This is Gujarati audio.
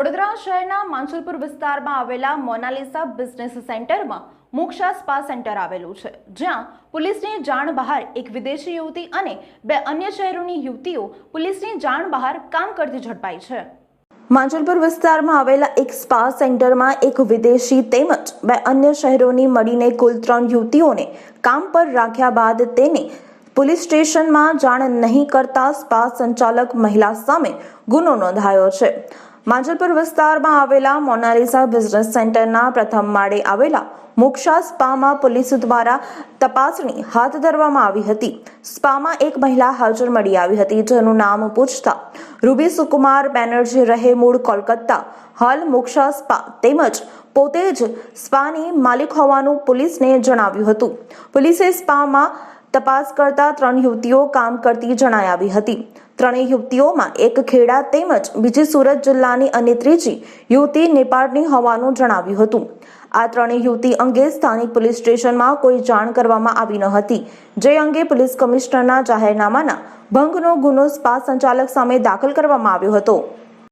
વડોદરા શહેરના માંચલપુર વિસ્તારમાં આવેલા મોનાલિસા બિઝનેસ સેન્ટરમાં મોક્ષા સ્પા સેન્ટર આવેલું છે, જ્યાં પોલીસની જાણ બહાર એક વિદેશી યુવતી અને બે અન્ય શહેરોની યુવતીઓ પોલીસની જાણ બહાર કામ કરતી ઝડપાઈ છે. માંજલપુર વિસ્તારમાં આવેલા એક સ્પા સેન્ટરમાં એક વિદેશી તેમજ બે અન્ય શહેરોની મળીને કુલ ત્રણ યુવતીઓને કામ પર રાખ્યા બાદ તેને પોલીસ સ્ટેશનમાં જાણ નહીં કરતા સ્પા સંચાલક મહિલા સામે ગુનો નોંધાયો છે. માંજલપુર વિસ્તારમાં આવેલા મોનાલિસા બિઝનેસ સેન્ટરના પ્રથમ માળે આવેલા મોક્ષા સ્પામાં પોલીસ દ્વારા તપાસણી હાથ ધરવામાં આવી હતી. સ્પામાં એક મહિલા હાજર મળી આવી હતી, જેનું નામ પૂછતા રૂબી સુકુમાર બેનર્જી રહે મૂળ કોલકાતા. હાલ મોક્ષા સ્પા તેમજ પોતે જ સ્પાની માલિક હોવાનું પોલીસને જણાવ્યું હતું. પોલીસે સ્પામાં તપાસ કરતા ત્રણ યુવતીઓ કામ કરતી જણાઈ આવી હતી. ત્રણેય યુવતીઓમાં એક ખેડા તેમજ બીજી સુરત જિલ્લાની અને ત્રીજી યુવતી નેપાળની હોવાનું જણાવ્યું હતું. આ ત્રણેય યુવતી અંગે સ્થાનિક પોલીસ સ્ટેશનમાં કોઈ જાણ કરવામાં આવી ન હતી. જે અંગે પોલીસ કમિશનરના જાહેરનામાના ભંગનો ગુનો સ્પા સંચાલક સામે દાખલ કરવામાં આવ્યો હતો.